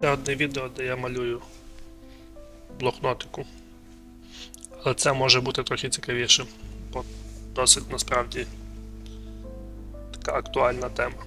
Це одне відео, де я малюю блокнотику. Але це може бути трохи цікавіше, бо досить насправді така актуальна тема.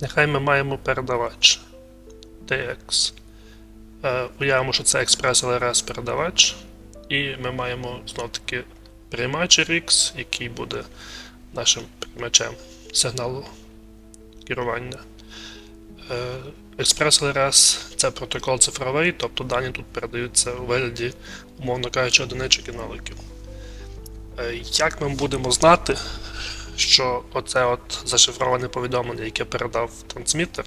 Нехай ми маємо передавач TX. Е, Уявимо, що це експрес LRS передавач, і ми маємо знов таки приймач RX, який буде нашим приймачем сигналу керування. Е, Експрес LRS це протокол цифровий, тобто дані тут передаються у вигляді, умовно кажучи, одиничок і ноликів. Е, Як ми будемо знати, що оце от зашифроване повідомлення, яке передав трансмітер,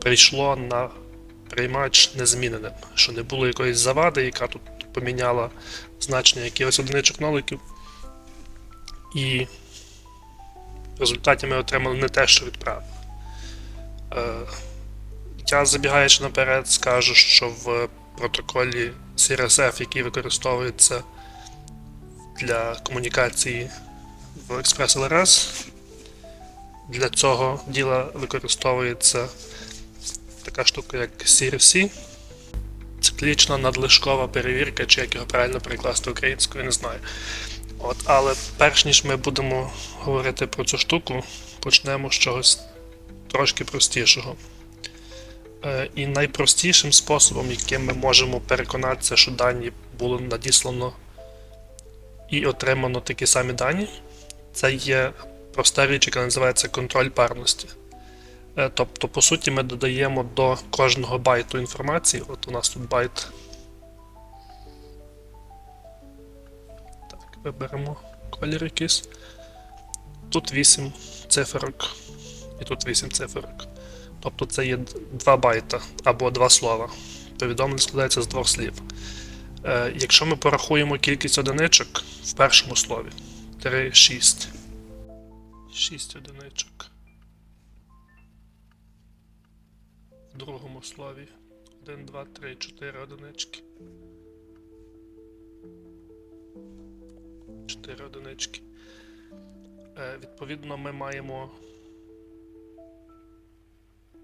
прийшло на приймач незміненим, що не було якоїсь завади, яка тут поміняла значення якихось одиничок ноликів. І в результаті ми отримали не те, що відправили. Е, я забігаючи наперед, скажу, що в протоколі CRSF, який використовується для комунікації в Express LRS, для цього діла використовується така штука, як CRC. Циклічна надлишкова перевірка, чи як його правильно перекласти українською, не знаю. От, але перш ніж ми будемо говорити про цю штуку, почнемо з чогось трошки простішого. Е, і найпростішим способом, яким ми можемо переконатися, що дані було надіслано і отримано такі самі дані, це є проста річ, яка називається контроль парності. Е, Тобто, по суті, ми додаємо до кожного байту інформації. От у нас тут байт. Так, виберемо колір якийсь. Тут 8 циферок. І тут 8 циферок. Тобто це є 2 байта або 2 слова. Повідомлення складається з двох слів. Е, якщо ми порахуємо кількість одиничок в першому слові 3, 6. 6 одиничок. Другому слові 1, 2, 3, 4 одинички. 4 одинички. Е, відповідно, ми маємо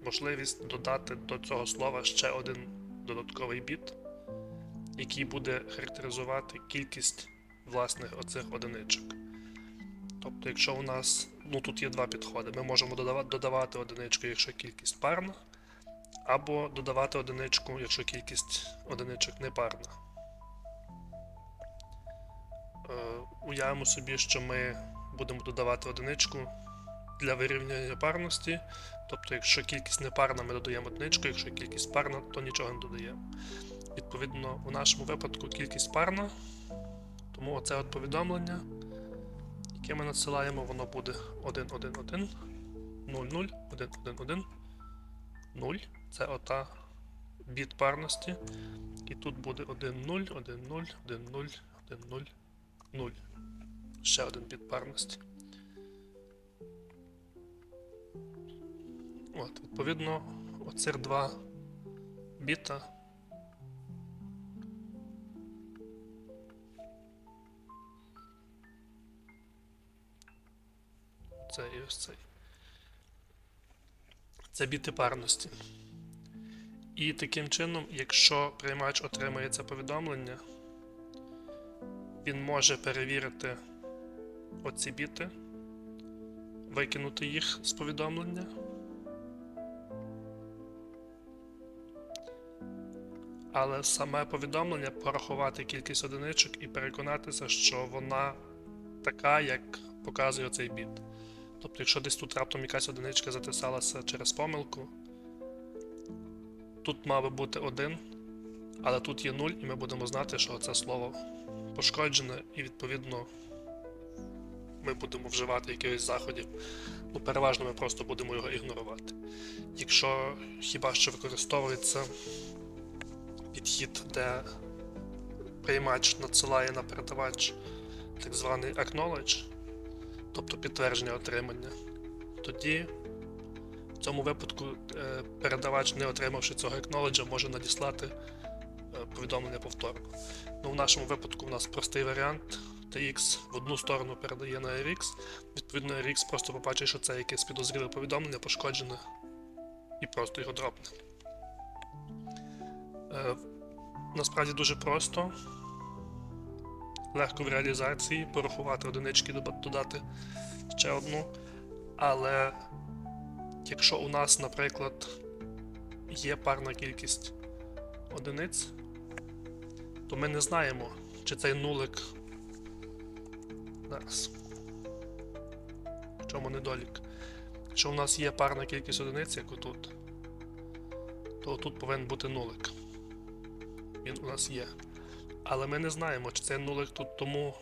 можливість додати до цього слова ще один додатковий біт, який буде характеризувати кількість власних оцих одиничок. Тобто, якщо у нас, ну тут є два підходи, ми можемо додавати, додавати одиничку, якщо кількість парна, або додавати одиничку, якщо кількість одиничок не парна. Е, уявимо собі, що ми будемо додавати одиничку для вирівняння парності. Тобто, якщо кількість непарна, ми додаємо одиничку, якщо кількість парна, то нічого не додаємо. Відповідно, у нашому випадку кількість парна, тому оце от повідомлення, яке ми надсилаємо, воно буде 1, 1, 1, 0, 0, 1, 1, 1, 0. Це ота біт парності. І тут буде 1, 0, 1, 0, 1, 0, 1, 0, 0. Ще один біт парності. От, відповідно, оцих два біта. Це і ось цей. Це біти парності. І таким чином, якщо приймач отримує це повідомлення, він може перевірити оці біти, викинути їх з повідомлення. Але саме повідомлення порахувати кількість одиничок і переконатися, що вона така, як показує цей біт. Тобто, якщо десь тут раптом якась одиничка затисалася через помилку, тут мав би бути один, але тут є 0, і ми будемо знати, що це слово пошкоджене, і відповідно ми будемо вживати якихось заходів. Ну, переважно ми просто будемо його ігнорувати. Якщо хіба що використовується підхід, де приймач надсилає на передавач так званий acknowledge, тобто підтвердження отримання, тоді в цьому випадку е, передавач, не отримавши цього acknowledge, може надіслати е, повідомлення повторно. Ну, в нашому випадку у нас простий варіант. TX в одну сторону передає на RX. Відповідно, RX просто побачить, що це якесь підозріле повідомлення, пошкоджене, і просто його дропне. Е, насправді дуже просто. Легко в реалізації порахувати одинички, додати ще одну. Але якщо у нас, наприклад, є парна кількість одиниць, то ми не знаємо, чи цей нулик. Зараз. В чому недолік? Якщо у нас є парна кількість одиниць, як отут, то тут повинен бути нулик. Він у нас є. Але ми не знаємо, чи цей нулик тут тому,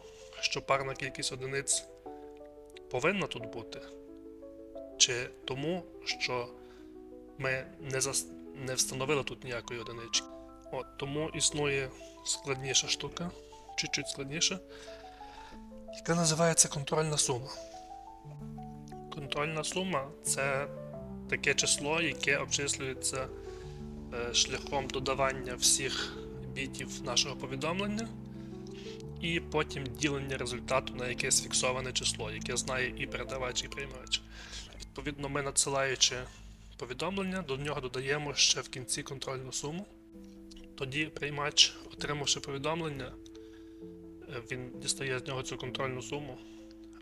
що парна кількість одиниць повинна тут бути, чи тому, що ми не, зас... не встановили тут ніякої одинички. От, тому існує складніша штука, чуть-чуть складніша, яка називається контрольна сума. Контрольна сума це таке число, яке обчислюється е, шляхом додавання всіх бітів нашого повідомлення, і потім ділення результату на якесь фіксоване число, яке знає і передавач, і приймач. Відповідно, ми надсилаючи повідомлення, до нього додаємо ще в кінці контрольну суму. Тоді приймач, отримавши повідомлення, е, він дістає з нього цю контрольну суму,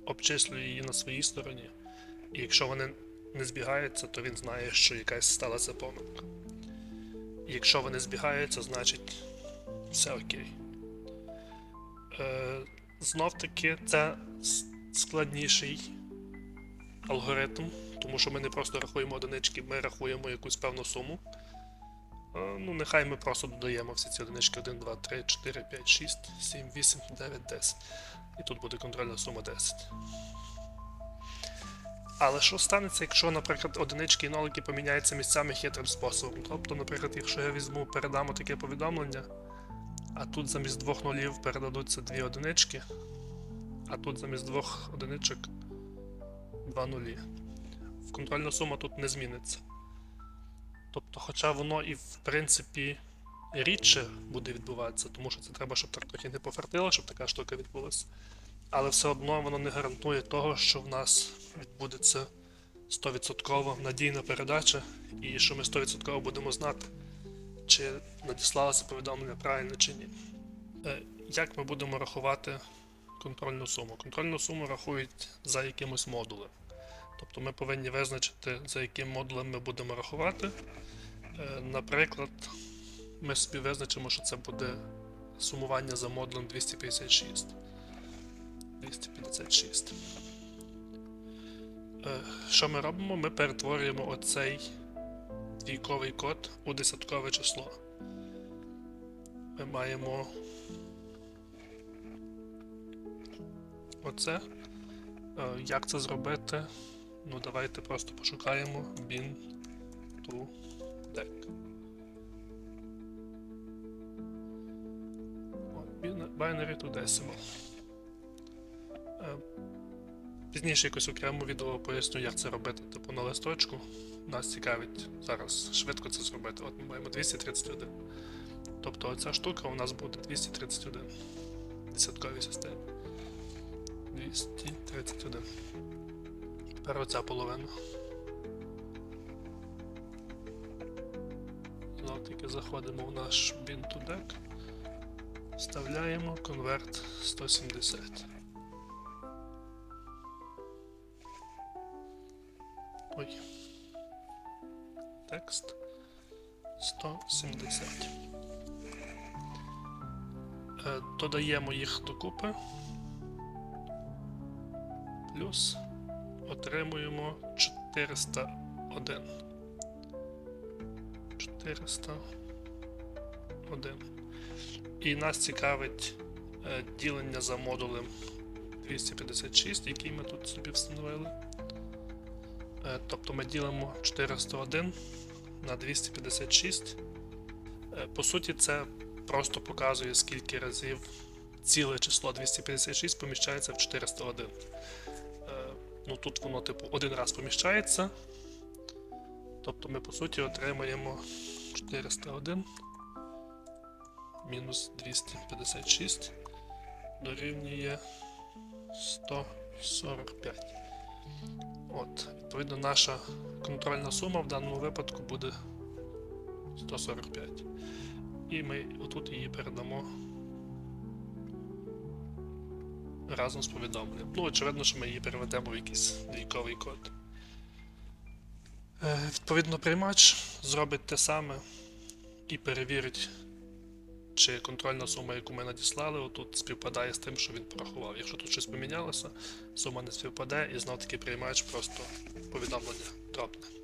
обчислює її на своїй стороні. І якщо вони не збігаються, то він знає, що якась сталася помилка. Якщо вони збігаються, значить все окей. Е, знов таки, це складніший алгоритм, тому що ми не просто рахуємо одинички, ми рахуємо якусь певну суму. Е, ну, нехай ми просто додаємо всі ці одинички 1, 2, 3, 4, 5, 6, 7, 8, 9, 10. І тут буде контрольна сума 10. Але що станеться, якщо, наприклад, одинички і нолики поміняються місцями хитрим способом? Тобто, наприклад, якщо я візьму, передам таке повідомлення, а тут замість двох нулів передадуться дві одинички, а тут замість двох одиничок два нулі. Контрольна сума тут не зміниться. Тобто, хоча воно і в принципі рідше буде відбуватися, тому що це треба, щоб так не пофартило, щоб така штука відбулася. Але все одно воно не гарантує того, що в нас відбудеться 100% надійна передача, і що ми 100% будемо знати, чи надіслалося повідомлення правильно чи ні. Е, Як ми будемо рахувати контрольну суму? Контрольну суму рахують за якимось модулем. Тобто ми повинні визначити, за яким модулем ми будемо рахувати. Е, Наприклад, ми собі визначимо, що це буде сумування за модулем 256. 256. Е, Що ми робимо? Ми перетворюємо оцей двійковий код у десяткове число. Ми маємо оце. Е, Як це зробити? Ну, давайте просто пошукаємо bin to deck. Binary to decimal. Пізніше якось окремо відео поясню, як це робити, типу на листочку. Нас цікавить зараз швидко це зробити. От ми маємо 231. Тобто оця штука у нас буде 231. В десятковій системі. 231. Тепер оця половина. Знов таки заходимо в наш bin to deck. Вставляємо конверт 170. Ой. Текст 170. Е, Додаємо їх докупи. Плюс отримуємо 401. 401. І нас цікавить е, ділення за модулем 256, який ми тут собі встановили. Е, Тобто ми ділимо 401 на 256. Е, По суті, це просто показує, скільки разів ціле число 256 поміщається в 401. Е, Ну тут воно, типу, один раз поміщається. Тобто ми по суті отримаємо 401 мінус 256 дорівнює 145. От, відповідно, наша контрольна сума в даному випадку буде 145. І ми отут її передамо разом з повідомленням. Ну, очевидно, що ми її переведемо в якийсь двійковий код. Е, Відповідно, приймач зробить те саме і перевірить, чи контрольна сума, яку ми надіслали, отут співпадає з тим, що він порахував. Якщо тут щось помінялося, сума не співпаде, і знов таки приймаєш просто повідомлення дропне.